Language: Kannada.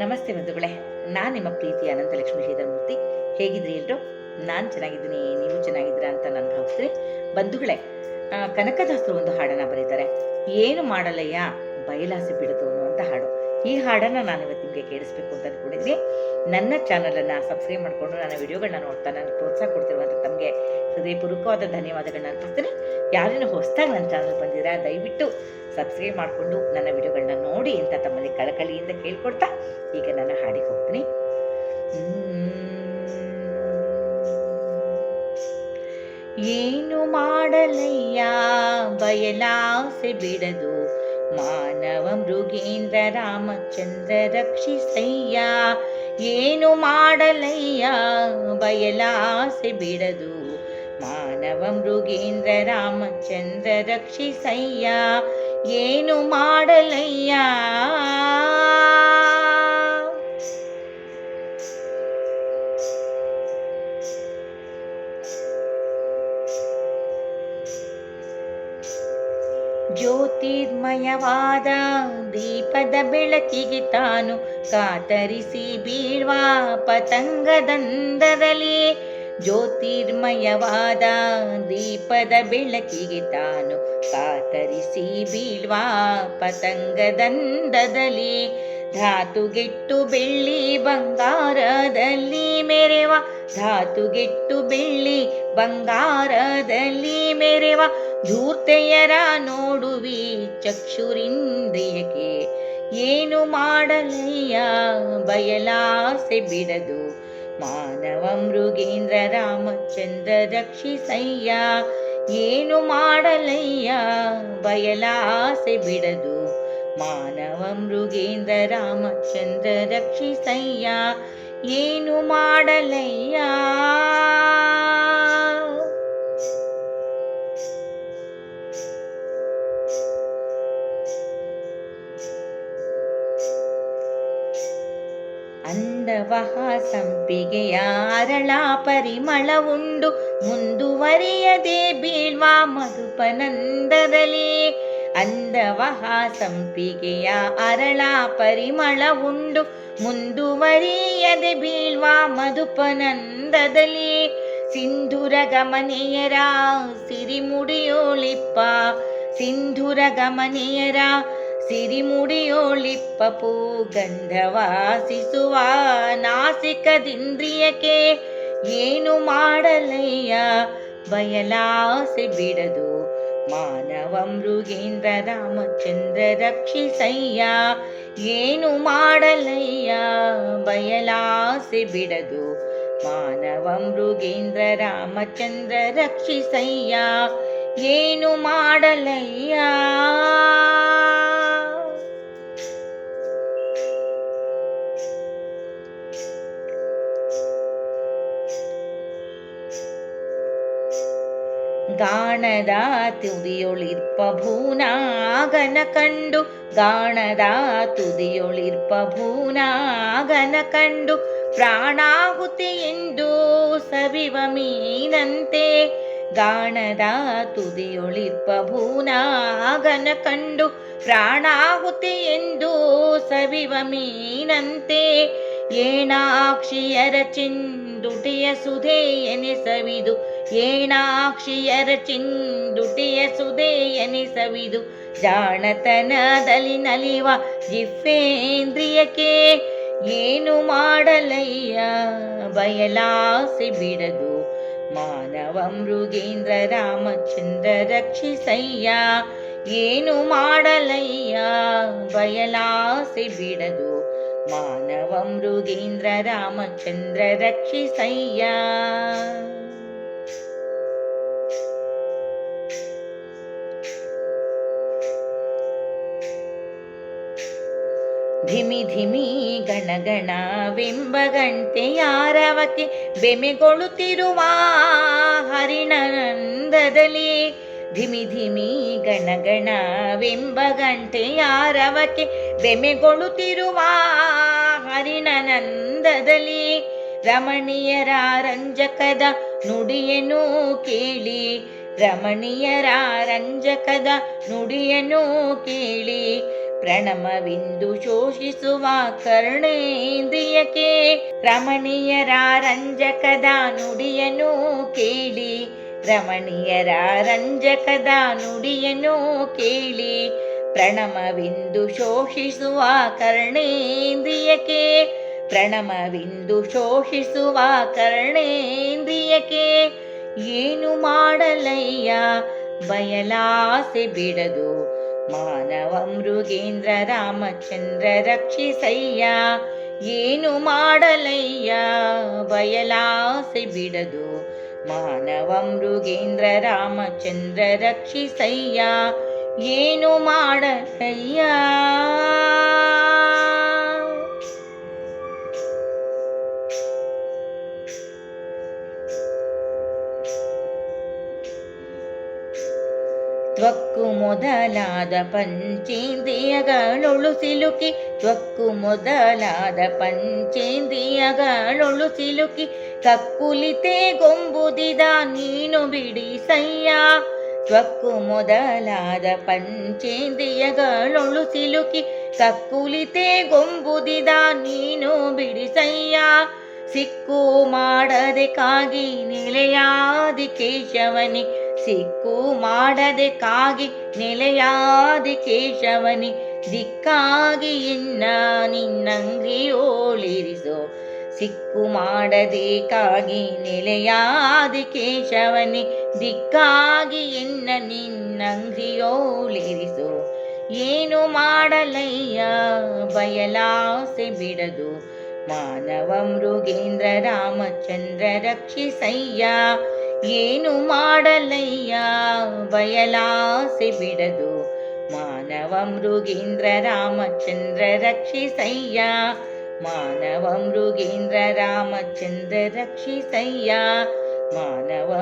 ನಮಸ್ತೆ ಬಂಧುಗಳೇ, ನಾನು ನಿಮ್ಮ ಪ್ರೀತಿ ಅನಂತಲಕ್ಷ್ಮಿ ಶ್ರೀಧರಮೂರ್ತಿ. ಹೇಗಿದ್ರಿ ಎಲ್ಲರೂ ನಾನು ಚೆನ್ನಾಗಿದ್ದೀನಿ, ನೀವು ಚೆನ್ನಾಗಿದ್ದೀರಾ ಅಂತ ನಾನು ಭಾವಿಸ್ತೀನಿ. ಬಂಧುಗಳೇ ಕನಕದಾಸರು ಒಂದು ಹಾಡನ್ನು ಬರೀತಾರೆ. ಏನು ಮಾಡಲಯ್ಯ ಬಯಲಾಸಿ ಬಿಡದು ಅನ್ನುವಂಥ ಹಾಡು. ಈ ಹಾಡನ್ನು ನಾನು ಇವತ್ತು ನಿಮಗೆ ಕೇಳಿಸ್ಬೇಕು ಅಂತ ಅಂದ್ಕೊಂಡಿದ್ದೀನಿ ನನ್ನ ಚಾನಲನ್ನು ಸಬ್ಸ್ಕ್ರೈಬ್ ಮಾಡಿಕೊಂಡು ನನ್ನ ವಿಡಿಯೋಗಳನ್ನ ನೋಡ್ತಾ ನನಗೆ ಪ್ರೋತ್ಸಾಹ ಕೊಡ್ತಿರುವಂಥ ತಮಗೆ ಹೃದಯಪೂರ್ವಕವಾದ ಧನ್ಯವಾದಗಳನ್ನ ಅರ್ಪಿಸ್ತೀನಿ. ಯಾರೇನು ಹೊಸದಾಗಿ ನನ್ನ ಚಾನಲ್ ಬಂದಿರಾ ದಯವಿಟ್ಟು ಸಬ್ಸ್ಕ್ರೈಬ್ ಮಾಡಿಕೊಂಡು ನನ್ನ ವಿಡಿಯೋಗಳನ್ನ ನೋಡಿ ಅಂತ ತಮ್ಮಲ್ಲಿ ಕಳಕಳಿಯಿಂದ ಕೇಳ್ಕೊಡ್ತಾ ಈಗ ನಾನು ಹಾಡಿಗೆ ಹೋಗ್ತೀನಿ. ಏನು ಮಾಡಲಯ್ಯ? ಬಯಲಾಸೆ ಬಿಡದು. ಮಾನವ ಮೃಗೇಂದ್ರ ರಾಮಚಂದ್ರ ರಕ್ಷಿಸಯ್ಯ. ಏನು ಮಾಡಲಯ್ಯ? ಬಯಲಾಸೆ ಬಿಡದು. ಮಾನವ ಮೃಗೇಂದ್ರ ರಾಮಚಂದ್ರ ರಕ್ಷಿಸಯ್ಯ. ಏನು ಮಾಡಲಯ್ಯ? ಜ್ಯೋತಿರ್ಮಯವಾದ ದೀಪದ ಬೆಳಕಿಗೆ ತಾನು ಕಾತರಿಸಿ ಬೀಳ್ವಾ ಪತಂಗದಂದದಲ್ಲಿ ಜ್ಯೋತಿರ್ಮಯವಾದ ದೀಪದ ಬೆಳಕಿಗೆ ತಾನು ಕಾತರಿಸಿ ಬೀಳ್ವಾ ಪತಂಗದಂದದಲ್ಲಿ ಧಾತುಗೆಟ್ಟು ಬೆಳ್ಳಿ ಬಂಗಾರದಲ್ಲಿ ಮೆರೆವ, ಧಾತುಗೆಟ್ಟು ಬೆಳ್ಳಿ ಬಂಗಾರದಲ್ಲಿ ಮೆರೆವ ಧೂರ್ತೆಯರ ನೋಡುವಿ ಚಕ್ಷುರಿಂದ್ರಿಯಕ್ಕೆ. ಏನು ಮಾಡಲಯ್ಯ ಬಯಲಾಸೆ ಬಿಡದು. ಮಾನವ ಮೃಗೇಂದ್ರ ರಾಮಚಂದ್ರ ರಕ್ಷಿಸಯ್ಯ. ಏನು ಮಾಡಲಯ್ಯ ಬಯಲಾಸೆ ಬಿಡದು. ಮಾನವ ಮೃಗೇಂದ್ರ ರಾಮಚಂದ್ರ ರಕ್ಷಿಸಯ್ಯ. ಏನು ಮಾಡಲಯ್ಯ ಅಂದವಹ ಸಂಪಿಗೆಯ ಅರಳ ಪರಿಮಳ ಉಂಡು ಮುಂದುವರಿಯದೆ ಬೀಳ್ವ ಮಧುಪನಂದದಲ್ಲಿ. ಅಂದವಹ ಸಂಪಿಗೆಯ ಅರಳ ಪರಿಮಳ ಉಂಡು ಮುಂದುವರಿಯದೆ ಬೀಳ್ವ ಮಧುಪನಂದದಲ್ಲಿ. ಸಿಂಧುರ ಗಮನೆಯರ ಸಿರಿಮುಡಿಯೋಳಿಪ್ಪ ಸಿಂಧುರ ಗಮನೆಯರ ಸಿರಿಮುಡಿಯೋಳಿಪ್ಪ ಗಂಧವಾಸಿಸುವ ನಾಸಿಕದಿಂದ್ರಿಯಕ್ಕೆ ಏನು ಮಾಡಲಯ್ಯ? ಬಯಲಾಸೆ ಬಿಡದು. ಮಾನವ ಮೃಗೇಂದ್ರ ರಾಮಚಂದ್ರ ರಕ್ಷಿಸಯ್ಯ. ಏನು ಮಾಡಲಯ್ಯ? ಬಯಲಾಸೆ ಬಿಡದು. ಮಾನವ ಮೃಗೇಂದ್ರ ರಾಮಚಂದ್ರ ರಕ್ಷಿಸಯ್ಯ. ಏನು ಮಾಡಲಯ್ಯ? ಗಾಣದ ತುದಿಯೊಳಿರ್ಪ ಭೂನಾಗನ ಕಂಡು, ಗಾಣದ ತುದಿಯೊಳಿರ್ಪ ಭೂನಾಗನ ಕಂಡು, ಪ್ರಾಣಾಹುತಿ ಎಂದು ಸವಿವ ಮೀನಂತೆ. ಗಾಣದ ತುದಿಯೊಳಿರ್ಪ ಭೂನಾಗನ ಕಂಡು, ಪ್ರಾಣಾಹುತಿ ಎಂದು ಸವಿವ ಮೀನಂತೆ. ಏಣಾಕ್ಷಿಯರ ಚಿಂದುಟಿಯ ಸುಧೆ ಎನಿಸವಿದು. ಏಣಾಕ್ಷಿಯರ ಚಿಂದುಟಿಯ ಸುಧೇಯನೆ ಎನಿಸವಿದು. ಜಾಣತನದಲ್ಲಿ ನಲಿವ ಜಿಫೇಂದ್ರಿಯಕ್ಕೆ ಏನು ಮಾಡಲಯ್ಯ? ಬಯಲಾಸೆ ಬಿಡದು. ಮಾನವ ಮೃಗೇಂದ್ರ ರಾಮಚಂದ್ರ ರಕ್ಷಿಸಯ್ಯ. ಏನು ಮಾಡಲಯ್ಯ? ಬಯಲಾಸೆ ಬಿಡದು. ಮಾನವ ಮೃಗೇಂದ್ರ ರಾಮಚಂದ್ರ ರಕ್ಷಿಸಯ್ಯ ಧಿಮಿ ಧಿಮಿ ಗಣಗಣವೆಂಬ ಗಂಟೆಯಾರವಕ್ಕೆ ಬೆಮೆಗೊಳ್ಳುತ್ತಿರುವ ಹರಿಣನಂದದಲ್ಲಿ ಧಿಮಿ ಧಿಮಿ ಗಣಗಣವೆಂಬ ಗಂಟೆಯಾರವಕ್ಕೆ ಬೆಮೆಗೊಳ್ಳುತ್ತಿರುವ ಹರಿಣನಂದದಲ್ಲಿ ರಮಣೀಯರ ರಂಜಕದ ನುಡಿಯನು ಕೇಳಿ. ರಮಣೀಯರ ರಂಜಕದ ನುಡಿಯನು ಕೇಳಿ. ಪ್ರಣಮವಿಂದು ಶೋಷಿಸುವ ಕರ್ಣೇಂದ್ರಿಯಕ್ಕೆ ರಮಣೀಯರ ರಂಜಕದ ನುಡಿಯನು ಕೇಳಿ. ರಮಣೀಯರ ರಂಜಕದ ನುಡಿಯನು ಕೇಳಿ. ಪ್ರಣಮವಿಂದು ಶೋಷಿಸುವ ಕರ್ಣೇಂದ್ರಿಯಕ್ಕೆ ಪ್ರಣಮವಿಂದು ಶೋಷಿಸುವ ಕರ್ಣೇಂದ್ರಿಯಕ್ಕೆ, ಏನು ಮಾಡಲಯ್ಯ? ಬಯಲಾಸೆ ಬಿಡದು. ಮಾನವ ಮೃಗೇಂದ್ರ ರಾಮಚಂದ್ರ ರಕ್ಷಿಸಯ್ಯ. ಏನು ಮಾಡಲಯ್ಯ? ಬಯಲಾಸೆ ಬಿಡದು. ಮಾನವ ಮೃಗೇಂದ್ರ ರಾಮಚಂದ್ರ ರಕ್ಷಿಸಯ್ಯ. ಏನು ಮಾಡಲಯ್ಯ? ತ್ವಕ್ಕು ಮೊದಲಾದ ಪಂಚೇಂದ್ರಿಯಗಳೊಳು ಸಿಲುಕಿ ತ್ವಕ್ಕು ಮೊದಲಾದ ಪಂಚೇಂದ್ರಿಯಗಳೊಳು ಸಿಲುಕಿ ಕಕ್ಕುಲಿತೆ ಗೊಂಬುದಿದ ನೀನು ಬಿಡಿಸಯ್ಯ ತ್ವಕ್ಕು ಮೊದಲಾದ ಪಂಚೇಂದ್ರಿಯಗಳೊಳು ಸಿಲುಕಿ, ಕಕ್ಕುಲಿತೆ ಗೊಂಬುದಿದ ನೀನು ಬಿಡಿಸಯ್ಯ. ಸಿಕ್ಕು ಮಾಡದೆ ಕಾಗಿ ನೆಲೆಯಾದಿ ಕೇಶವನಿ, ಸಿಕ್ಕು ಮಾಡದೆ ಕಾಗಿ ನೆಲೆಯಾದಿ ಕೇಶವನಿ, ದಿಕ್ಕಾಗಿ ಇನ್ನ ನಿನ್ನಂಗ್ರಿಯೋಳಿರಿಸೋ. ಸಿಕ್ಕು ಮಾಡಬೇಕಾಗಿ ನೆಲೆಯಾದ ಕೇಶವನಿ, ದಿಕ್ಕಾಗಿ ಎನ್ನ ನಿನ್ನಂಗ್ರಿಯೋಳಿರಿಸು ಏನು ಮಾಡಲಯ್ಯ? ಬಯಲಾಸೆ ಬಿಡದು. ಮಾನವ ಮೃಗೇಂದ್ರ ರಾಮಚಂದ್ರ ರಕ್ಷಿಸಯ್ಯ. ಏನು ಮಾಡಲಯ್ಯ? ಬಯಲಾಸೆ ಬಿಡದು. ಮಾನವ ಮೃಗೇಂದ್ರ ರಾಮಚಂದ್ರ ರಕ್ಷಿಸಯ್ಯ. ಮಾನವ ಮೃಗೇಂದ್ರ ರಾಮಚಂದ್ರ ರಕ್ಷಿಸಯ್ಯ ಮಾನವ